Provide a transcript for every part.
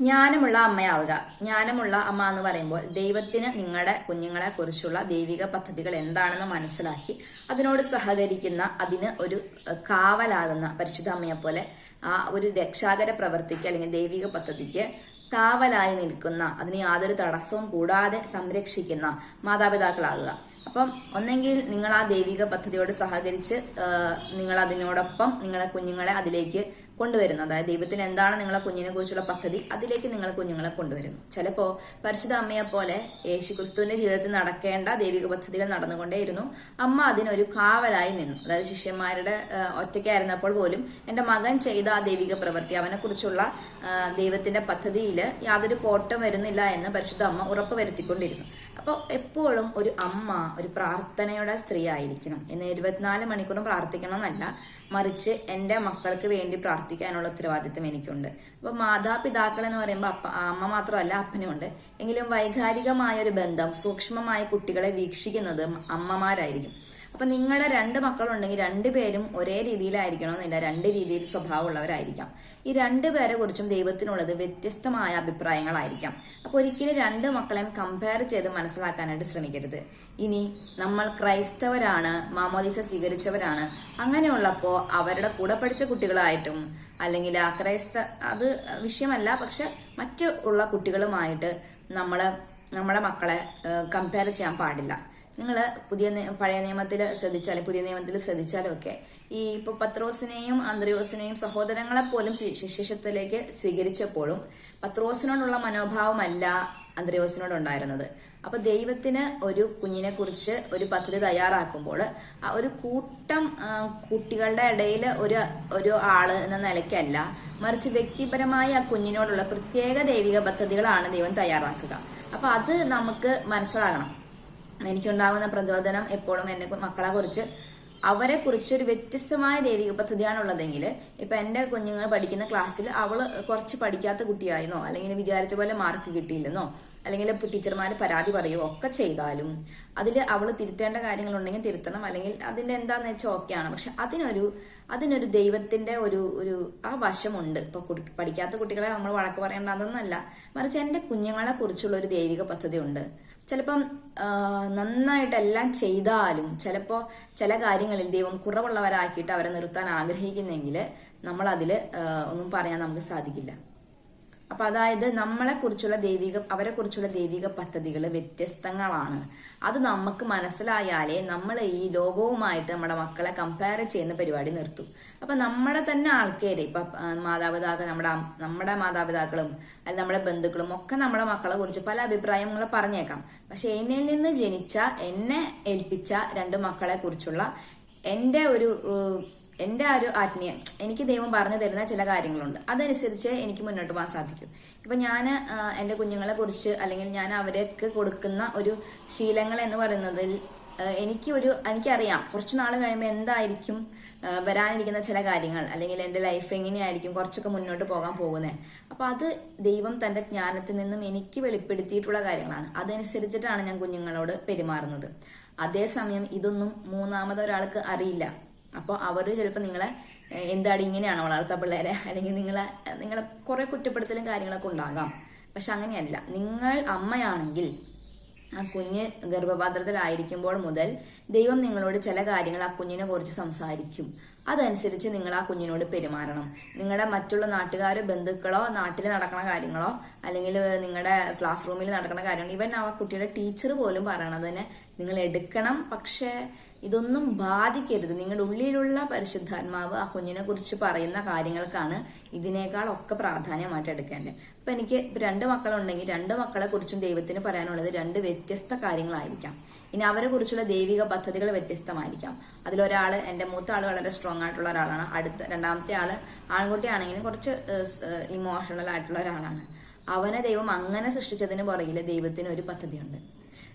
ജ്ഞാനമുള്ള അമ്മയാവുക. ജ്ഞാനമുള്ള അമ്മ എന്ന് പറയുമ്പോൾ ദൈവത്തിന് നിങ്ങളുടെ കുഞ്ഞുങ്ങളെ കുറിച്ചുള്ള ദൈവിക പദ്ധതികൾ എന്താണെന്ന് മനസ്സിലാക്കി അതിനോട് സഹകരിക്കുന്ന അതിന് ഒരു കാവലാകുന്ന പരിശുദ്ധ അമ്മയെ പോലെ ആ ഒരു രക്ഷാകര പ്രവർത്തിക്ക് അല്ലെങ്കിൽ ദൈവിക പദ്ധതിക്ക് കാവലായി നിൽക്കുന്ന അതിന് യാതൊരു തടസ്സവും കൂടാതെ സംരക്ഷിക്കുന്ന മാതാപിതാക്കളാകുക. അപ്പം ഒന്നെങ്കിൽ നിങ്ങൾ ആ ദൈവിക പദ്ധതിയോട് സഹകരിച്ച് നിങ്ങൾ അതിനോടൊപ്പം നിങ്ങളെ കുഞ്ഞുങ്ങളെ അതിലേക്ക് കൊണ്ടുവരുന്നു. അതായത് ദൈവത്തിന് എന്താണ് നിങ്ങളെ കുഞ്ഞിനെ കുറിച്ചുള്ള പദ്ധതി അതിലേക്ക് നിങ്ങളെ കുഞ്ഞുങ്ങളെ കൊണ്ടുവരുന്നു. ചിലപ്പോ പരിശുദ്ധ അമ്മയെ പോലെ യേശു ക്രിസ്തുവിന്റെ ജീവിതത്തിൽ നടക്കേണ്ട ദൈവിക പദ്ധതികൾ നടന്നുകൊണ്ടേയിരുന്നു. അമ്മ അതിനൊരു കാവലായി നിന്നു. അതായത് ശിഷ്യന്മാരുടെ ഒറ്റയ്ക്കായിരുന്നപ്പോൾ പോലും എന്റെ മകൻ ചെയ്ത ആ ദൈവിക പ്രവൃത്തി അവനെ കുറിച്ചുള്ള ദൈവത്തിന്റെ പദ്ധതിയിൽ യാതൊരു കോട്ടം വരുന്നില്ല എന്ന് പരിശുദ്ധ അമ്മ ഉറപ്പ് വരുത്തിക്കൊണ്ടിരുന്നു. അപ്പോൾ എപ്പോഴും ഒരു അമ്മ ഒരു പ്രാർത്ഥനയുടെ സ്ത്രീ ആയിരിക്കണം. എന്ന് ഇരുപത്തിനാല് മണിക്കൂറും പ്രാർത്ഥിക്കണം എന്നല്ല മറിച്ച് എന്റെ മക്കൾക്ക് വേണ്ടി പ്രാർത്ഥിക്കാനുള്ള ഉത്തരവാദിത്വം എനിക്കുണ്ട്. അപ്പോൾ മാതാപിതാക്കൾ എന്ന് പറയുമ്പോൾ അപ്പ അമ്മ മാത്രമല്ല അപ്പനുമുണ്ട്. എങ്കിലും വൈകാരികമായ ഒരു ബന്ധം സൂക്ഷ്മമായ കുട്ടികളെ വീക്ഷിക്കുന്നത് അമ്മമാരായിരിക്കും. അപ്പൊ നിങ്ങളുടെ രണ്ട് മക്കളുണ്ടെങ്കിൽ രണ്ടുപേരും ഒരേ രീതിയിലായിരിക്കണമെന്നില്ല. രണ്ട് രീതിയിൽ സ്വഭാവമുള്ളവരായിരിക്കാം. ഈ രണ്ട് പേരെ കുറിച്ചും ദൈവത്തിനുള്ളത് വ്യത്യസ്തമായ അഭിപ്രായങ്ങളായിരിക്കാം. അപ്പൊ ഒരിക്കലും രണ്ട് മക്കളെയും കമ്പയർ ചെയ്ത് മനസ്സിലാക്കാനായിട്ട് ശ്രമിക്കരുത്. ഇനി നമ്മൾ ക്രൈസ്തവരാണ് മാമോദിസ സ്വീകരിച്ചവരാണ് അങ്ങനെയുള്ളപ്പോൾ അവരുടെ കൂടെ പഠിച്ച കുട്ടികളായിട്ടും അല്ലെങ്കിൽ അക്രൈസ്ത അത് വിഷയമല്ല പക്ഷെ മറ്റു ഉള്ള കുട്ടികളുമായിട്ട് നമ്മൾ നമ്മുടെ മക്കളെ കമ്പയർ ചെയ്യാൻ പാടില്ല. നിങ്ങൾ പുതിയ പഴയ നിയമത്തിൽ ശ്രദ്ധിച്ചാലും പുതിയ നിയമത്തിൽ ശ്രദ്ധിച്ചാലും ഒക്കെ ഈ ഇപ്പൊ പത്രോസിനെയും അന്ത്രയോസിനെയും സഹോദരങ്ങളെ പോലും ശിഷ്യത്വത്തിലേക്ക് സ്വീകരിച്ചപ്പോഴും പത്രോസിനോടുള്ള മനോഭാവമല്ല അന്ത്രയോസിനോട് ഉണ്ടായിരുന്നത് അപ്പൊ ദൈവത്തിന് ഒരു കുഞ്ഞിനെ കുറിച്ച് ഒരു പദ്ധതി തയ്യാറാക്കുമ്പോൾ ഒരു കൂട്ടം കുട്ടികളുടെ ഇടയിൽ ഒരു ഒരു ആൾ എന്ന നിലയ്ക്കല്ല മറിച്ച് വ്യക്തിപരമായി ആ കുഞ്ഞിനോടുള്ള പ്രത്യേക ദൈവിക പദ്ധതികളാണ് ദൈവം തയ്യാറാക്കുക. അപ്പൊ അത് നമുക്ക് മനസ്സിലാകണം. എനിക്കുണ്ടാകുന്ന പ്രചോദനം എപ്പോഴും എന്നെ മക്കളെ കുറിച്ച് അവരെ കുറിച്ച് ഒരു വ്യത്യസ്തമായ ദൈവിക പദ്ധതിയാണുള്ളതെങ്കിൽ ഇപ്പൊ എന്റെ കുഞ്ഞുങ്ങൾ പഠിക്കുന്ന ക്ലാസ്സിൽ അവൾ കുറച്ച് പഠിക്കാത്ത കുട്ടിയായിരുന്നോ? അല്ലെങ്കിൽ വിചാരിച്ച പോലെ മാർക്ക് കിട്ടിയില്ലെന്നോ? അല്ലെങ്കിൽ ടീച്ചർമാർ പരാതി പറയുമോ ഒക്കെ ചെയ്താലും അതിൽ അവൾ തിരുത്തേണ്ട കാര്യങ്ങളുണ്ടെങ്കിൽ തിരുത്തണം. അല്ലെങ്കിൽ അതിന്റെ എന്താന്ന് വെച്ചാൽ ഓക്കെയാണ് പക്ഷെ അതിനൊരു അതിനൊരു ദൈവത്തിന്റെ ഒരു ഒരു ആ വശമുണ്ട്. ഇപ്പൊ പഠിക്കാത്ത കുട്ടികളെ നമ്മൾ വഴക്ക് പറയേണ്ട അതൊന്നല്ല. മറിച്ച് എന്റെ കുഞ്ഞുങ്ങളെ കുറിച്ചുള്ള ഒരു ദൈവിക പദ്ധതി ഉണ്ട് ചിലപ്പം നന്നായിട്ടെല്ലാം ചെയ്താലും ചിലപ്പോ ചില കാര്യങ്ങളിൽ ദൈവം കുറവുള്ളവരാക്കിയിട്ട് അവരെ നിർത്താൻ ആഗ്രഹിക്കുന്നെങ്കിൽ അതിൽ ഒന്നും പറയാൻ നമുക്ക് സാധിക്കില്ല. അപ്പൊ അതായത് നമ്മളെ കുറിച്ചുള്ള ദൈവിക അവരെ കുറിച്ചുള്ള ദൈവിക പദ്ധതികൾ വ്യത്യസ്തങ്ങളാണ്. അത് നമുക്ക് മനസ്സിലായാലേ നമ്മൾ ഈ ലോകവുമായിട്ട് നമ്മുടെ മക്കളെ കമ്പയർ ചെയ്യുന്ന പരിപാടി നിർത്തും. അപ്പൊ നമ്മുടെ തന്നെ ആൾക്കാര് ഇപ്പൊ മാതാപിതാക്കൾ നമ്മുടെ നമ്മുടെ മാതാപിതാക്കളും അല്ലെങ്കിൽ നമ്മുടെ ബന്ധുക്കളും ഒക്കെ നമ്മുടെ മക്കളെ കുറിച്ച് പല അഭിപ്രായങ്ങളും പറഞ്ഞേക്കാം. പക്ഷെ എന്നിൽ നിന്ന് ജനിച്ച എന്നെ ഏൽപ്പിച്ച രണ്ട് മക്കളെ കുറിച്ചുള്ള എന്റെ ഒരു എന്റെ ആ ഒരു ആത്മീയം എനിക്ക് ദൈവം പറഞ്ഞു തരുന്ന ചില കാര്യങ്ങളുണ്ട്. അതനുസരിച്ച് എനിക്ക് മുന്നോട്ട് പോകാൻ സാധിക്കും. ഇപ്പൊ ഞാൻ എന്റെ കുഞ്ഞുങ്ങളെ കുറിച്ച് അല്ലെങ്കിൽ ഞാൻ അവർക്ക് കൊടുക്കുന്ന ഒരു ശീലങ്ങൾ എന്ന് പറയുന്നതിൽ എനിക്ക് ഒരു എനിക്കറിയാം. കുറച്ച് നാൾ കഴിയുമ്പോൾ എന്തായിരിക്കും വരാനിരിക്കുന്ന ചില കാര്യങ്ങൾ അല്ലെങ്കിൽ എന്റെ ലൈഫ് എങ്ങനെയായിരിക്കും കുറച്ചൊക്കെ മുന്നോട്ട് പോകാൻ പോകുന്നത് അപ്പൊ അത് ദൈവം തന്റെ ജ്ഞാനത്തിൽ നിന്നും എനിക്ക് വെളിപ്പെടുത്തിയിട്ടുള്ള കാര്യങ്ങളാണ്. അതനുസരിച്ചിട്ടാണ് ഞാൻ കുഞ്ഞുങ്ങളോട് പെരുമാറുന്നത്. അതേസമയം ഇതൊന്നും മൂന്നാമത് ഒരാൾക്ക് അറിയില്ല. അപ്പോൾ അവർ ചിലപ്പോൾ നിങ്ങളെ എന്താടി ഇങ്ങനെയാണോ വളർത്ത പിള്ളേരെ? അല്ലെങ്കിൽ നിങ്ങളെ നിങ്ങളെ കുറെ കുറ്റപ്പെടുത്തലും കാര്യങ്ങളൊക്കെ ഉണ്ടാകാം. പക്ഷെ അങ്ങനെയല്ല. നിങ്ങൾ അമ്മയാണെങ്കിൽ ആ കുഞ്ഞ് ഗർഭപാത്രത്തിലായിരിക്കുമ്പോൾ മുതൽ ദൈവം നിങ്ങളോട് ചില കാര്യങ്ങൾ ആ കുഞ്ഞിനെ കുറിച്ച് സംസാരിക്കും. അതനുസരിച്ച് നിങ്ങൾ ആ കുഞ്ഞിനോട് പെരുമാറണം. നിങ്ങളുടെ മറ്റുള്ള നാട്ടുകാരോ ബന്ധുക്കളോ നാട്ടിൽ നടക്കുന്ന കാര്യങ്ങളോ അല്ലെങ്കിൽ നിങ്ങളുടെ ക്ലാസ് റൂമിൽ നടക്കുന്ന കാര്യങ്ങൾ ഇവൻ ആ കുട്ടിയുടെ ടീച്ചർ പോലും പറയണത് തന്നെ നിങ്ങൾ എടുക്കണം. പക്ഷേ ഇതൊന്നും ബാധിക്കരുത്. നിങ്ങളുടെ ഉള്ളിലുള്ള പരിശുദ്ധാത്മാവ് ആ കുഞ്ഞിനെ കുറിച്ച് പറയുന്ന കാര്യങ്ങൾക്കാണ് ഇതിനേക്കാൾ ഒക്കെ പ്രാധാന്യമായിട്ട് എടുക്കേണ്ടത്. അപ്പൊ എനിക്ക് രണ്ട് മക്കളുണ്ടെങ്കിൽ രണ്ട് മക്കളെ കുറിച്ചും ദൈവത്തിന് പറയാനുള്ളത് രണ്ട് വ്യത്യസ്ത കാര്യങ്ങളായിരിക്കാം. ഇനി അവരെ കുറിച്ചുള്ള ദൈവിക പദ്ധതികൾ വ്യത്യസ്തമായിരിക്കാം. അതിലൊരാൾ എന്റെ മൂത്ത ആൾ വളരെ സ്ട്രോങ് ആയിട്ടുള്ള ഒരാളാണ്. അടുത്ത രണ്ടാമത്തെ ആൾ ആൺകുട്ടിയാണെങ്കിലും കുറച്ച് ഇമോഷണൽ ആയിട്ടുള്ള ഒരാളാണ്. അവനെ ദൈവം അങ്ങനെ സൃഷ്ടിച്ചതിന് പുറകിൽ ദൈവത്തിന് ഒരു പദ്ധതിയുണ്ട്.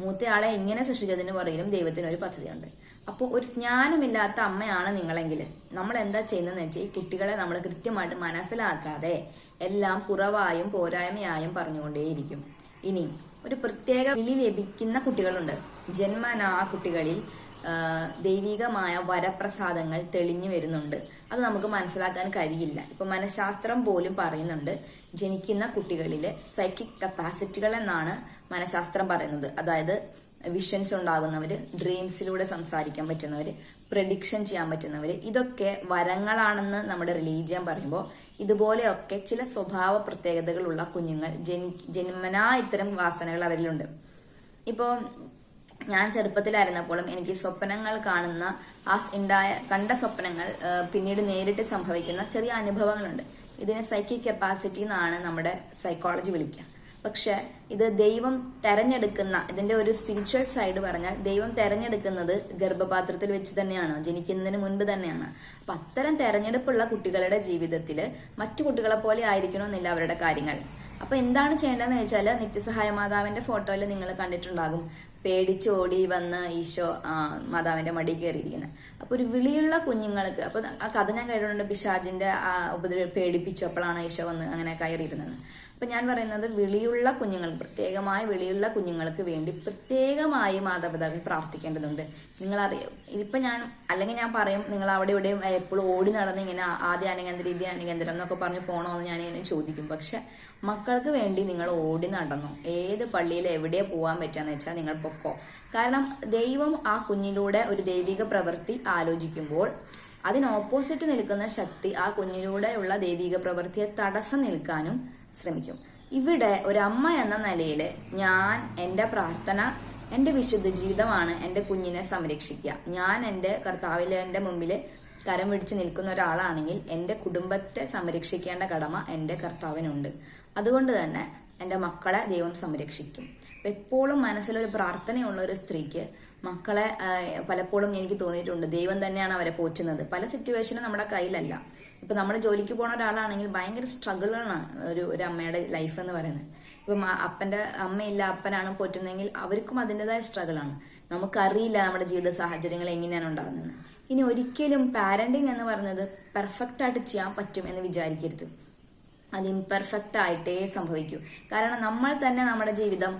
മൂത്തയാളെ എങ്ങനെ സൃഷ്ടിച്ചതിന് പുറകിലും ദൈവത്തിന് ഒരു പദ്ധതിയുണ്ട്. അപ്പോൾ ഒരു ജ്ഞാനമില്ലാത്ത അമ്മയാണ് നിങ്ങളെങ്കിൽ നമ്മൾ എന്താ ചെയ്യുന്നതെന്ന് വെച്ചാൽ ഈ കുട്ടികളെ നമ്മൾ കൃത്യമായിട്ട് മനസ്സിലാക്കാതെ എല്ലാം കുറവായും പോരായ്മയായും പറഞ്ഞുകൊണ്ടേയിരിക്കും. ഇനി ഒരു പ്രത്യേക വിളി ലഭിക്കുന്ന കുട്ടികളുണ്ട്. ജന്മന കുട്ടികളിൽ ദൈവികമായ വരപ്രസാദങ്ങൾ തെളിഞ്ഞു വരുന്നുണ്ട്. അത് നമുക്ക് മനസ്സിലാക്കാൻ കഴിയില്ല. ഇപ്പൊ മനഃശാസ്ത്രം പോലും പറയുന്നുണ്ട് ജനിക്കുന്ന കുട്ടികളിലെ സൈക്കിക് കപ്പാസിറ്റികൾ എന്നാണ് മനഃശാസ്ത്രം പറയുന്നത്. അതായത് വിഷൻസ് ഉണ്ടാകുന്നവർ ഡ്രീംസിലൂടെ സംസാരിക്കാൻ പറ്റുന്നവർ പ്രഡിക്ഷൻ ചെയ്യാൻ പറ്റുന്നവർ ഇതൊക്കെ വരങ്ങളാണെന്ന് നമ്മുടെ റിലീജിയൻ പറയുമ്പോൾ ഇതുപോലെയൊക്കെ ചില സ്വഭാവ പ്രത്യേകതകളുള്ള കുഞ്ഞുങ്ങൾ ജനി ജന്മനാ ഇത്തരം വാസനകൾ അവരിലുണ്ട്. ഇപ്പോൾ ഞാൻ ചെറുപ്പത്തിലായിരുന്നപ്പോഴും എനിക്ക് സ്വപ്നങ്ങൾ കാണുന്ന ആ ഉണ്ടായ കണ്ട സ്വപ്നങ്ങൾ പിന്നീട് നേരിട്ട് സംഭവിക്കുന്ന ചെറിയ അനുഭവങ്ങളുണ്ട്. ഇതിനെ സൈക്കിക് കപ്പാസിറ്റി എന്നാണ് നമ്മുടെ സൈക്കോളജി വിളിക്കുക. പക്ഷെ ഇത് ദൈവം തെരഞ്ഞെടുക്കുന്ന ഇതിന്റെ ഒരു സ്പിരിച്വൽ സൈഡ് പറഞ്ഞാൽ ദൈവം തെരഞ്ഞെടുക്കുന്നത് ഗർഭപാത്രത്തിൽ വെച്ച് തന്നെയാണ്? ജനിക്കുന്നതിന് മുൻപ് തന്നെയാണ്. അപ്പൊ അത്തരം തെരഞ്ഞെടുപ്പുള്ള കുട്ടികളുടെ ജീവിതത്തിൽ മറ്റു കുട്ടികളെ പോലെ ആയിരിക്കണമെന്നില്ല അവരുടെ കാര്യങ്ങൾ. അപ്പൊ എന്താണ് ചെയ്യേണ്ടതെന്ന് വെച്ചാൽ നിത്യസഹായ മാതാവിന്റെ ഫോട്ടോയിൽ നിങ്ങൾ കണ്ടിട്ടുണ്ടാകും. പേടിച്ചോടി വന്ന് ഈശോ മാതാവിന്റെ മടി കയറിയിരിക്കുന്നത് അപ്പൊ ഒരു വിളിയുള്ള കുഞ്ഞുങ്ങൾക്ക് അപ്പൊ ആ കഥ ഞാൻ കേട്ടിട്ടുണ്ട് പിശാജിന്റെ ഉപദ്രവ പേടിപ്പിച്ചപ്പോഴാണ് ഈശോ വന്ന് അങ്ങനെ കയറിയിരുന്നത്. അപ്പൊ ഞാൻ പറയുന്നത് വിളിയുള്ള കുഞ്ഞുങ്ങൾ പ്രത്യേകമായ വിളിയുള്ള കുഞ്ഞുങ്ങൾക്ക് വേണ്ടി പ്രത്യേകമായി മാതാപിതാക്കൾ പ്രാർത്ഥിക്കേണ്ടതുണ്ട്. നിങ്ങൾ അറിയാം ഞാൻ അല്ലെങ്കിൽ ഞാൻ പറയും നിങ്ങൾ അവിടെ ഇവിടെ എപ്പോഴും ഓടി നടന്ന് ഇങ്ങനെ ആദ്യ അനകേന്ദ്രം ഇതി അനകേന്ദ്രം എന്നൊക്കെ പറഞ്ഞ് പോണോന്ന് ഞാൻ ഇങ്ങനെ ചോദിക്കും. പക്ഷെ മക്കൾക്ക് വേണ്ടി നിങ്ങൾ ഓടി നടന്നു. ഏത് പള്ളിയിൽ എവിടെ പോകാൻ പറ്റാന്ന് വെച്ചാൽ നിങ്ങൾ പൊക്കോ കാരണം ദൈവം ആ കുഞ്ഞിലൂടെ ഒരു ദൈവിക പ്രവൃത്തി ആലോചിക്കുമ്പോൾ അതിന് ഓപ്പോസിറ്റ് നിൽക്കുന്ന ശക്തി ആ കുഞ്ഞിലൂടെയുള്ള ദൈവിക പ്രവൃത്തിയെ തടസ്സം നിൽക്കാനും ശ്രമിക്കും. ഇവിടെ ഒരമ്മ എന്ന നിലയിൽ ഞാൻ എന്റെ പ്രാർത്ഥന എന്റെ വിശുദ്ധ ജീവിതമാണ് എന്റെ കുഞ്ഞിനെ സംരക്ഷിക്കുക. ഞാൻ എന്റെ കർത്താവിലെ എന്റെ മുമ്പിൽ കരം പിടിച്ച് നിൽക്കുന്ന ഒരാളാണെങ്കിൽ എന്റെ കുടുംബത്തെ സംരക്ഷിക്കേണ്ട കടമ എന്റെ കർത്താവിനുണ്ട്. അതുകൊണ്ട് തന്നെ എന്റെ മക്കളെ ദൈവം സംരക്ഷിക്കും. അപ്പം എപ്പോഴും മനസ്സിലൊരു പ്രാർത്ഥനയുള്ള ഒരു സ്ത്രീക്ക് മക്കളെ പലപ്പോഴും എനിക്ക് തോന്നിയിട്ടുണ്ട് ദൈവം തന്നെയാണ് അവരെ പോറ്റുന്നത്. പല സിറ്റുവേഷനും നമ്മുടെ കയ്യിലല്ല. ഇപ്പൊ നമ്മൾ ജോലിക്ക് പോണ ഒരാളാണെങ്കിൽ ഭയങ്കര സ്ട്രഗിളാണ് ഒരു ഒരു അമ്മയുടെ ലൈഫ് എന്ന് പറയുന്നത്. ഇപ്പം അപ്പന്റെ അമ്മയില്ല അപ്പനാണ് പോറ്റുന്നതെങ്കിൽ അവർക്കും അതിന്റെതായ സ്ട്രഗിളാണ്. നമുക്കറിയില്ല നമ്മുടെ ജീവിത സാഹചര്യങ്ങൾ എങ്ങനെയാണ് ഉണ്ടാകുന്നത് ഇനി ഒരിക്കലും പാരന്റിങ് എന്ന് പറയുന്നത് പെർഫെക്റ്റ് ആയിട്ട് ചെയ്യാൻ പറ്റും എന്ന് വിചാരിക്കരുത്. അത് ഇംപെർഫെക്റ്റ് ആയിട്ടേ സംഭവിക്കൂ. കാരണം നമ്മൾ തന്നെ നമ്മുടെ ജീവിതം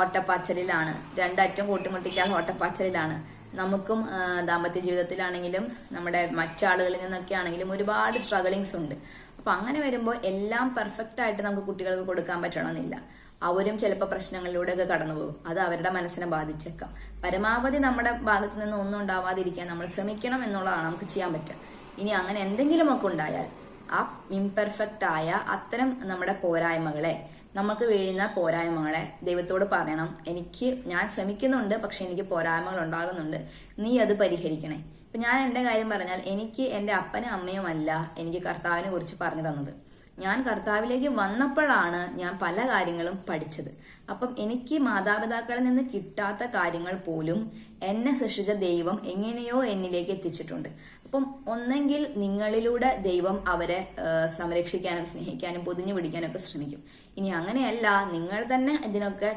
ഓട്ടപ്പാച്ചലിലാണ്. രണ്ടറ്റം കൂട്ടിമുട്ടിക്കാൻ ഓട്ടപ്പാച്ചലിലാണ്. നമുക്കും ദാമ്പത്യ ജീവിതത്തിലാണെങ്കിലും നമ്മുടെ മറ്റാളുകളിൽ നിന്നൊക്കെ ആണെങ്കിലും ഒരുപാട് സ്ട്രഗിളിങ്സ് ഉണ്ട്. അപ്പൊ അങ്ങനെ വരുമ്പോൾ എല്ലാം പെർഫെക്റ്റ് ആയിട്ട് നമുക്ക് കുട്ടികൾക്ക് കൊടുക്കാൻ പറ്റണമെന്നില്ല. അവരും ചിലപ്പോൾ പ്രശ്നങ്ങളിലൂടെയൊക്കെ കടന്നു പോകും അത് അവരുടെ മനസ്സിനെ ബാധിച്ചേക്കാം. പരമാവധി നമ്മുടെ ഭാഗത്ത് നിന്ന് ഒന്നും ഉണ്ടാവാതിരിക്കാൻ നമ്മൾ ശ്രമിക്കണം എന്നുള്ളതാണ് നമുക്ക് ചെയ്യാൻ പറ്റുക. ഇനി അങ്ങനെ എന്തെങ്കിലുമൊക്കെ ഉണ്ടായാൽ ആ ഇംപെർഫെക്റ്റ് ആയ അത്തരം നമ്മുടെ പോരായ്മകളെ നമുക്ക് വീഴുന്ന പോരായ്മകളെ ദൈവത്തോട് പറയണം. എനിക്ക് ഞാൻ ശ്രമിക്കുന്നുണ്ട് പക്ഷെ എനിക്ക് പോരായ്മകൾ ഉണ്ടാകുന്നുണ്ട്. നീ അത് പരിഹരിക്കണേ. ഇപ്പൊ ഞാൻ എന്റെ കാര്യം പറഞ്ഞാൽ എനിക്ക് എന്റെ അപ്പനും അമ്മയുമല്ല എനിക്ക് കർത്താവിനെ കുറിച്ച് പറഞ്ഞു തന്നത്. ഞാൻ കർത്താവിലേക്ക് വന്നപ്പോഴാണ് ഞാൻ പല കാര്യങ്ങളും പഠിച്ചത്. അപ്പം എനിക്ക് മാതാപിതാക്കളിൽ നിന്ന് കിട്ടാത്ത കാര്യങ്ങൾ പോലും എന്നെ സൃഷ്ടിച്ച ദൈവം എങ്ങനെയോ എന്നിലേക്ക് എത്തിച്ചിട്ടുണ്ട്. അപ്പം ഒന്നെങ്കിൽ നിങ്ങളിലൂടെ ദൈവം അവരെ സംരക്ഷിക്കാനും സ്നേഹിക്കാനും പൊതിഞ്ഞു പിടിക്കാനും ഒക്കെ ശ്രമിക്കും. ഇനി അങ്ങനെയല്ല നിങ്ങൾ തന്നെ ഇതിനൊക്കെ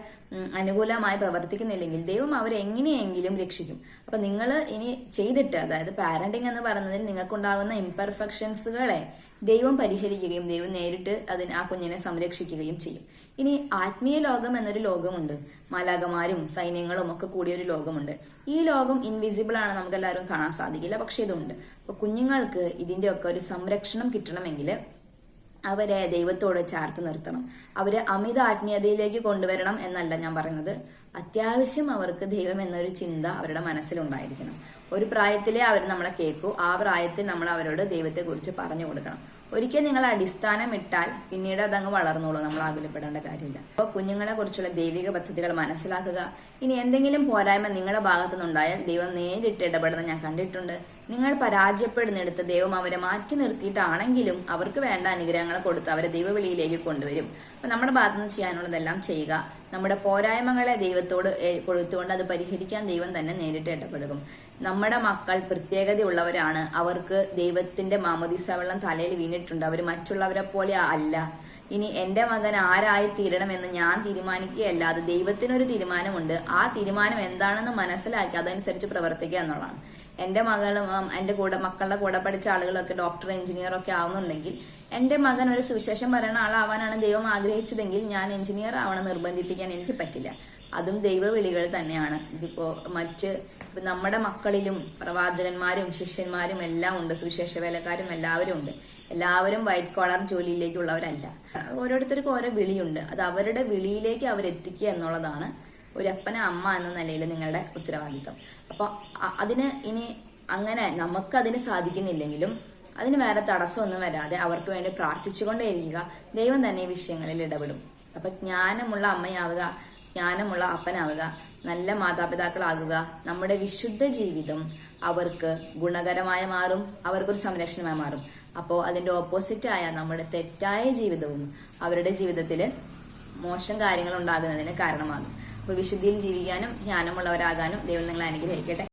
അനുകൂലമായി പ്രവർത്തിക്കുന്നില്ലെങ്കിൽ ദൈവം അവരെ എങ്ങനെയെങ്കിലും രക്ഷിക്കും. അപ്പൊ നിങ്ങൾ ഇനി ചെയ്തിട്ട് അതായത് പാരന്റിങ് എന്ന് പറയുന്നതിൽ നിങ്ങൾക്കുണ്ടാകുന്ന ഇംപെർഫെക്ഷൻസുകളെ ദൈവം പരിഹരിക്കുകയും ദൈവം നേരിട്ട് അതിന് ആ കുഞ്ഞിനെ സംരക്ഷിക്കുകയും ചെയ്യും. ഇനി ആത്മീയ ലോകം എന്നൊരു ലോകമുണ്ട്. മാലാകമാരും സൈന്യങ്ങളും ഒക്കെ കൂടിയൊരു ലോകമുണ്ട്. ഈ ലോകം ഇൻവിസിബിൾ ആണ് നമുക്ക് എല്ലാവരും കാണാൻ സാധിക്കില്ല പക്ഷെ ഇതുണ്ട്. അപ്പൊ കുഞ്ഞുങ്ങൾക്ക് ഇതിന്റെ ഒക്കെ ഒരു സംരക്ഷണം കിട്ടണമെങ്കിൽ അവരെ ദൈവത്തോട് ചേർത്ത് നിർത്തണം. അവരെ അമിത ആത്മീയതയിലേക്ക് കൊണ്ടുവരണം എന്നല്ല ഞാൻ പറയുന്നത്. അത്യാവശ്യം അവർക്ക് ദൈവം എന്നൊരു ചിന്ത അവരുടെ മനസ്സിലുണ്ടായിരിക്കണം. ഒരു പ്രായത്തിലേ അവർ നമ്മളെ കേൾക്കൂ. ആ പ്രായത്തിൽ നമ്മൾ അവരോട് ദൈവത്തെക്കുറിച്ച് പറഞ്ഞു കൊടുക്കണം. ഒരിക്കൽ നിങ്ങൾ അടിസ്ഥാനം ഇട്ടാൽ പിന്നീട് അതങ്ങ് വളർന്നോളൂ നമ്മൾ ആകുലപ്പെടേണ്ട കാര്യമില്ല. അപ്പോൾ കുഞ്ഞുങ്ങളെ കുറിച്ചുള്ള ദൈവിക പദ്ധതികൾ മനസ്സിലാക്കുക. ഇനി എന്തെങ്കിലും പോരായ്മ നിങ്ങളുടെ ഭാഗത്തു നിന്നുണ്ടായാൽ ദൈവം നേരിട്ട് ഇടപെടുന്ന ഞാൻ കണ്ടിട്ടുണ്ട്. നിങ്ങൾ പരാജയപ്പെടുന്നിടത്ത് ദൈവം അവരെ മാറ്റി നിർത്തിയിട്ടാണെങ്കിലും അവർക്ക് വേണ്ട അനുഗ്രഹങ്ങൾ കൊടുത്ത് അവരെ ദൈവവിളിയിലേക്ക് കൊണ്ടുവരും. അപ്പൊ നമ്മുടെ ഭാഗത്തുനിന്ന് ചെയ്യാനുള്ളതെല്ലാം ചെയ്യുക. നമ്മുടെ പോരായ്മകളെ ദൈവത്തോട് കൊടുത്തുകൊണ്ട് അത് പരിഹരിക്കാൻ ദൈവം തന്നെ നേരിട്ട് ഇടപെടും. നമ്മുടെ മക്കൾ പ്രത്യേകതയുള്ളവരാണ്. അവർക്ക് ദൈവത്തിന്റെ മാമോദീസ വെള്ളം തലയിൽ വീണിട്ടുണ്ട്. അവർ മറ്റുള്ളവരെ പോലെ അല്ല. ഇനി എന്റെ മകൻ ആരായി തീരണമെന്ന് ഞാൻ തീരുമാനിക്കുകയല്ല. അത് ദൈവത്തിനൊരു തീരുമാനമുണ്ട്. ആ തീരുമാനം എന്താണെന്ന് മനസ്സിലാക്കി അതനുസരിച്ച് പ്രവർത്തിക്കുക എന്നുള്ളതാണ്. എന്റെ മകളും എന്റെ കൂടെ മക്കളുടെ കൂടെ പഠിച്ച ആളുകളൊക്കെ ഡോക്ടർ എഞ്ചിനീയർ ഒക്കെ ആവുന്നുണ്ടെങ്കിൽ എന്റെ മകൻ ഒരു സുവിശേഷം പറയുന്ന ആളാവാനാണ് ദൈവം ആഗ്രഹിച്ചതെങ്കിൽ ഞാൻ എഞ്ചിനീയർ ആവണം നിർബന്ധിപ്പിക്കാൻ എനിക്ക് പറ്റില്ല. അതും ദൈവവിളികൾ തന്നെയാണ്. ഇതിപ്പോ മറ്റ് ഇപ്പൊ നമ്മുടെ മക്കളിലും പ്രവാചകന്മാരും ശിഷ്യന്മാരും എല്ലാം ഉണ്ട്. സുവിശേഷ വേലക്കാരും എല്ലാവരും ഉണ്ട്. എല്ലാവരും വൈറ്റ് കോളർ ജോലിയിലേക്കുള്ളവരല്ല. ഓരോരുത്തർക്കും ഓരോ വിളിയുണ്ട്. അത് അവരുടെ വിളിയിലേക്ക് അവരെത്തിക്കുക എന്നുള്ളതാണ് ഒരു അപ്പന അമ്മ എന്ന നിലയിൽ നിങ്ങളുടെ ഉത്തരവാദിത്തം. അപ്പൊ അ- അതിന് ഇനി അങ്ങനെ നമുക്ക് അതിന് സാധിക്കുന്നില്ലെങ്കിലും അതിന് വേറെ തടസ്സമൊന്നും വരാതെ അവർക്ക് വേണ്ടി പ്രാർത്ഥിച്ചുകൊണ്ടേയിരിക്കുക. ദൈവം തന്നെ ഈ വിഷയങ്ങളിൽ ഇടപെടും. അപ്പൊ ജ്ഞാനമുള്ള അമ്മയാവുക ജ്ഞാനമുള്ള അപ്പനാവുക നല്ല മാതാപിതാക്കളാകുക നമ്മുടെ വിശുദ്ധ ജീവിതം അവർക്ക് ഗുണകരമായി മാറും അവർക്കൊരു സംരക്ഷണമായി മാറും. അപ്പോൾ ഓപ്പോസിറ്റ് ആയ നമ്മുടെ തെറ്റായ ജീവിതവും അവരുടെ ജീവിതത്തിൽ മോശം കാര്യങ്ങൾ ഉണ്ടാകുന്നതിന് കാരണമാകും. അപ്പോൾ വിശുദ്ധിയിൽ ജീവിക്കാനും ജ്ഞാനമുള്ളവരാകാനും ദൈവം നിങ്ങളെ അനുഗ്രഹിക്കട്ടെ.